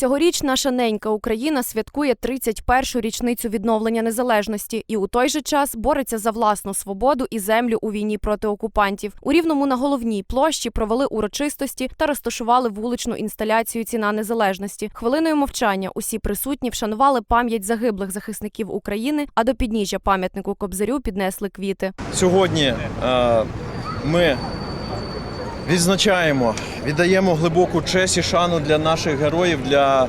Цьогоріч наша ненька Україна святкує 31-шу річницю відновлення незалежності і у той же час бореться за власну свободу і землю у війні проти окупантів. У рівному на головній площі провели урочистості та розташували вуличну інсталяцію Ціна незалежності. Хвилиною мовчання усі присутні вшанували пам'ять загиблих захисників України, а до підніжжя пам'ятнику Кобзарю піднесли квіти. Сьогодні е, ми відзначаємо, віддаємо глибоку честь і шану для наших героїв, для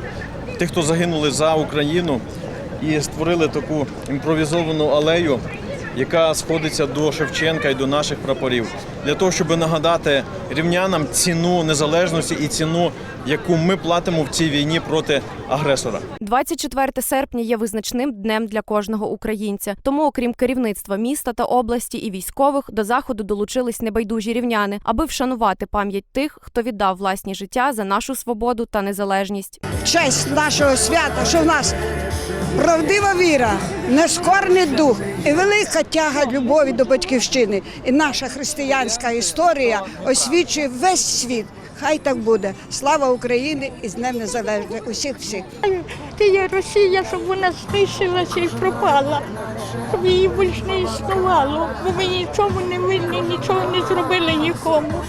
тих, хто загинули за Україну, і створили таку імпровізовану алею, яка сходиться до Шевченка і до наших прапорів, для того, щоб нагадати рівнянам ціну незалежності і ціну, яку ми платимо в цій війні проти агресора. 24 серпня є визначним днем для кожного українця. Тому, окрім керівництва міста та області і військових, до заходу долучились небайдужі рівняни, аби вшанувати пам'ять тих, хто віддав власні життя за нашу свободу та незалежність. честь нашого свята, що в нас правдива віра, нескорний дух і велика тяга любові до батьківщини. І наша християнська історія освічує весь світ. Хай так буде. Слава Україні і з Днем Незалежності. Усіх всіх. Ти є Росія, щоб вона знищилася і пропала, щоб її більш не існувало, бо ми нічому не винні, нічого не зробили нікому.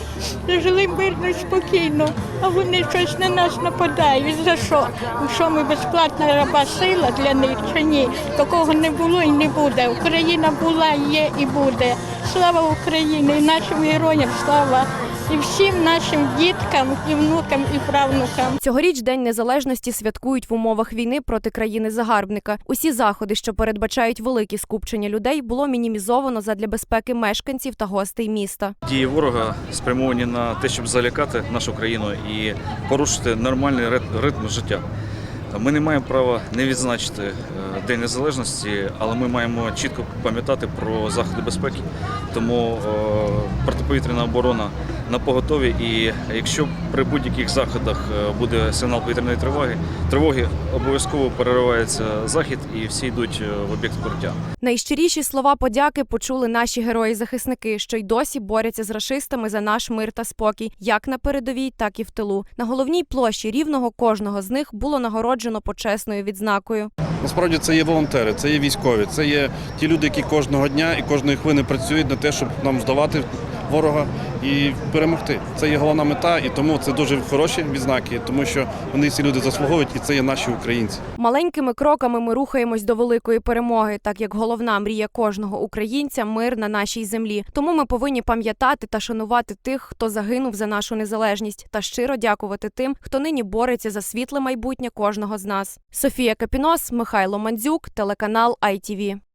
Жили мирно і спокійно, а вони щось на нас нападають. За що? Що ми безплатна раба сила для них чи ні? Такого не було і не буде. Україна була, є і буде. Слава Україні, і нашим героям слава, і всім нашим діткам, і внукам, і правнукам. Цьогоріч День Незалежності святкують в умовах війни проти країни-загарбника. Усі заходи, що передбачають великі скупчення людей, було мінімізовано задля безпеки мешканців та гостей міста. Дії ворога спрямовані на те, щоб залякати нашу країну і порушити нормальний рит- ритм життя. Ми не маємо права не відзначити е, День Незалежності, але ми маємо чітко пам'ятати про заходи безпеки. Тому е, протиповітряна оборона на поготові. І якщо при будь-яких заходах е, буде сигнал повітряної тривоги, тривоги обов'язково переривається захід і всі йдуть е, в об'єкт укриття. Найщиріші слова подяки почули наші герої-захисники, що й досі борються з рашистами за наш мир та спокій, як на передовій, так і в тилу. На головній площі рівного кожного з них було нагороджено почесною відзнакою. Насправді це є волонтери, це є військові, це є ті люди, які кожного дня і кожної хвилини працюють на те, щоб нам здавати ворога і перемогти. Це є головна мета, і тому це дуже хороші відзнаки, тому що вони ці люди заслуговують, і це є наші українці. Маленькими кроками ми рухаємось до великої перемоги, так як головна мрія кожного українця мир на нашій землі. Тому ми повинні пам'ятати та шанувати тих, хто загинув за нашу незалежність, та щиро дякувати тим, хто нині бореться за світле майбутнє кожного з нас. Софія Капінос, Михайло Мандзюк, телеканал ITV.